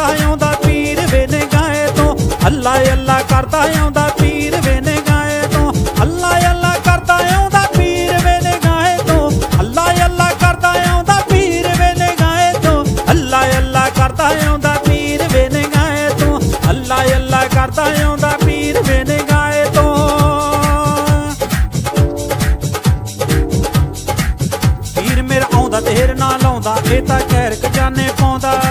ਕਰਦਾ ਆਉਂਦਾ ਪੀਰ ਵੇ ਨਿਗਾਹੇ ਤੋਂ। ਅੱਲਾ ਅੱਲਾ ਕਰਦਾ ਆਉਂਦਾ ਪੀਰ ਵੇ ਨਿਗਾਹੇ ਤੋਂ। ਅੱਲਾ ਅੱਲਾ ਕਰਦਾ ਆਉਂਦਾ ਪੀਰ ਵੇ ਨਿਗਾਹੇ ਤੋਂ। ਅੱਲਾ ਅੱਲਾ ਕਰਦਾ ਆਉਂਦਾ ਪੀਰ ਵੇ ਨਿਗਾਹੇ ਤੋਂ। ਅੱਲਾ ਅੱਲਾ ਕਰਦਾ ਆਉਂਦਾ ਪੀਰ ਵੇ ਨਿਗਾਹੇ ਤੋਂ। ਅੱਲਾ ਅੱਲਾ ਕਰਦਾ ਆਉਂਦਾ ਪੀਰ ਵੇ ਨਿਗਾਹੇ ਤੋਂ। ਪੀਰ ਮੇਰਾ ਆਉਂਦਾ ਦੇਰ ਨਾਲ ਆਉਂਦਾ, ਇਹ ਤਾਂ ਖੈਰ ਖਜ਼ਾਨੇ ਪਾਉਂਦਾ।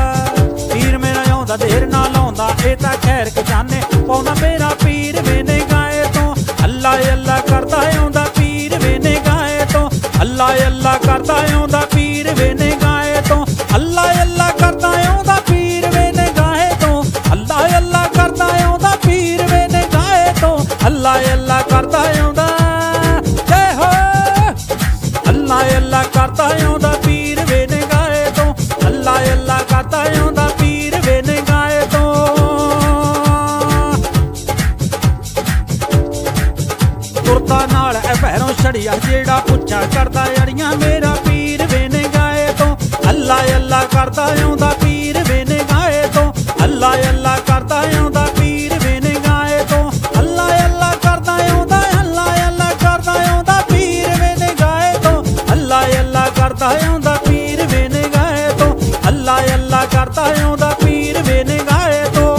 ਮੇਰਾ ਦੇਰ ਨਾ ਲਾਉਂਦਾ ਇਹ ਤਾਂ ਖੈਰ ਖਜ਼ਾਨੇ। ਪਾਉਂਦਾ ਮੇਰਾ ਪੀਰ ਵੇ ਨਿਗਾਹੇ ਤੋਂ। ਅੱਲਾ ਅੱਲਾ ਕਰਦਾ ਆਉਂਦਾ ਪੀਰ ਵੇ ਨਿਗਾਹੇ ਤੋਂ। ਅੱਲਾ ਅੱਲਾ ਕਰਦਾ ਆਉਂਦਾ ਪੀਰ ਵੇ ਨਿਗਾਹੇ ਤੋਂ। ਅੱਲਾ ਅੱਲਾ ਕਰਦਾ ਆਉਂਦਾ ਪੀਰ ਵੇ ਨਿਗਾਹੇ ਤੋਂ। ਅੱਲਾ ਅੱਲਾ ਕਰਦਾ ਆਉਂਦਾ ਪੀਰ ਵੇ ਨਿਗਾਹੇ ਤੋਂ। ਅੱਲਾ ਅੱਲਾ ਕਰਦਾ ਆਉਂਦਾ। ਜੈ ਹੋ। ਅੱਲਾ ਅੱਲਾ ਕਰਦਾ ਆਉਂਦਾ ਤੁਰਦਾ ਨਾਲ ਐ ਭੈਰੋਂ ਛੜੀਆ ਜਿਹੜਾ ਪੁੱਛਾ ਕਰਦਾ ਅੜੀਆਂ ਮੇਰਾ ਪੀਰ ਵੇ ਨਿਗਾਹੇ ਤੋਂ, ਅੱਲਾ ਅੱਲਾ ਕਰਦਾ ਆਉਂਦਾ ਪੀਰ ਵੇ ਨਿਗਾਹੇ ਤੋਂ। ਅੱਲਾ ਅੱਲਾ ਕਰਦਾ ਆਉਂਦਾ ਪੀਰ ਵੇ ਨਿਗਾਹੇ ਤੋਂ। ਅੱਲਾ ਅੱਲਾ ਕਰਦਾ ਆਉਂਦਾ ਅੱਲਾ ਅੱਲਾ ਕਰਦਾ ਆਉਂਦਾ ਪੀਰ ਵੇ ਗਾਏ ਤੋਂ। ਅੱਲਾ ਅੱਲਾ ਕਰਦਾ ਆਉਂਦਾ ਪੀਰ ਵੇ ਗਾਏ ਤੋਂ। ਅੱਲਾ ਅੱਲਾ ਕਰਦਾ ਆਉਂਦਾ ਪੀਰ ਵੇ ਗਾਏ ਤੋਂ।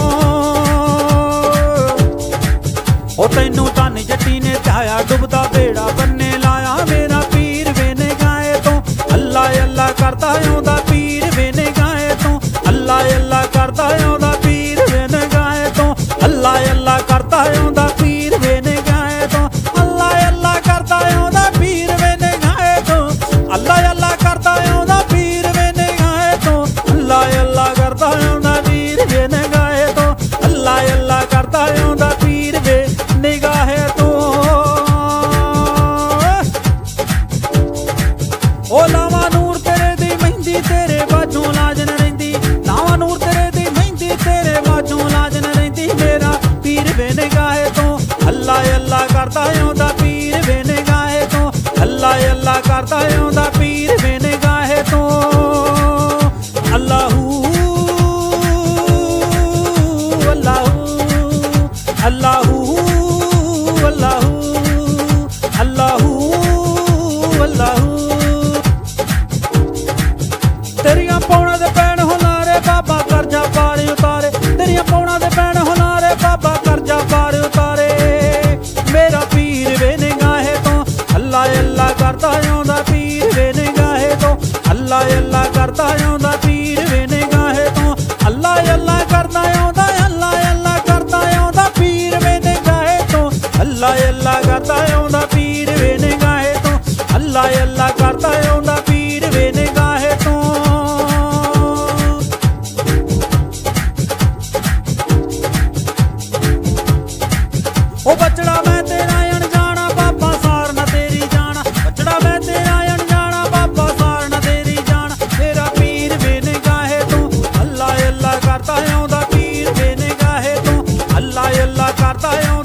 ਉਹ ਤੈਨੂੰ ਤਨ ਜੱਟੀ ਨੇ ਧਾਇਆ ਡੁੱਬਦਾ ਬੇੜਾ ਬੰਨੇ ਲਾਇਆ। ਮੇਰਾ ਪੀਰ ਵੇ ਗਾਏ ਤੋਂ ਅੱਲਾ ਅੱਲਾ ਕਰਦਾ, ਆਉਂਦਾ ਵੇ ਤੋਂ। ਅੱਲਾ ਅੱਲਾ ਕਰਦਾ ਆਉਂਦਾ ਪੀਰ ਵੇ ਗਾਏ ਤੋਂ। ਅੱਲਾ ਅੱਲਾ ਕਰਦਾ ਆਉਂਦਾ ਪੀਰ ਵੇ ਗਾਏ ਤੋਂ। ਅੱਲਾਹੂ ਅੱਲਾਹੂ ਅੱਲਾਹੂ। ਅੱਲਾ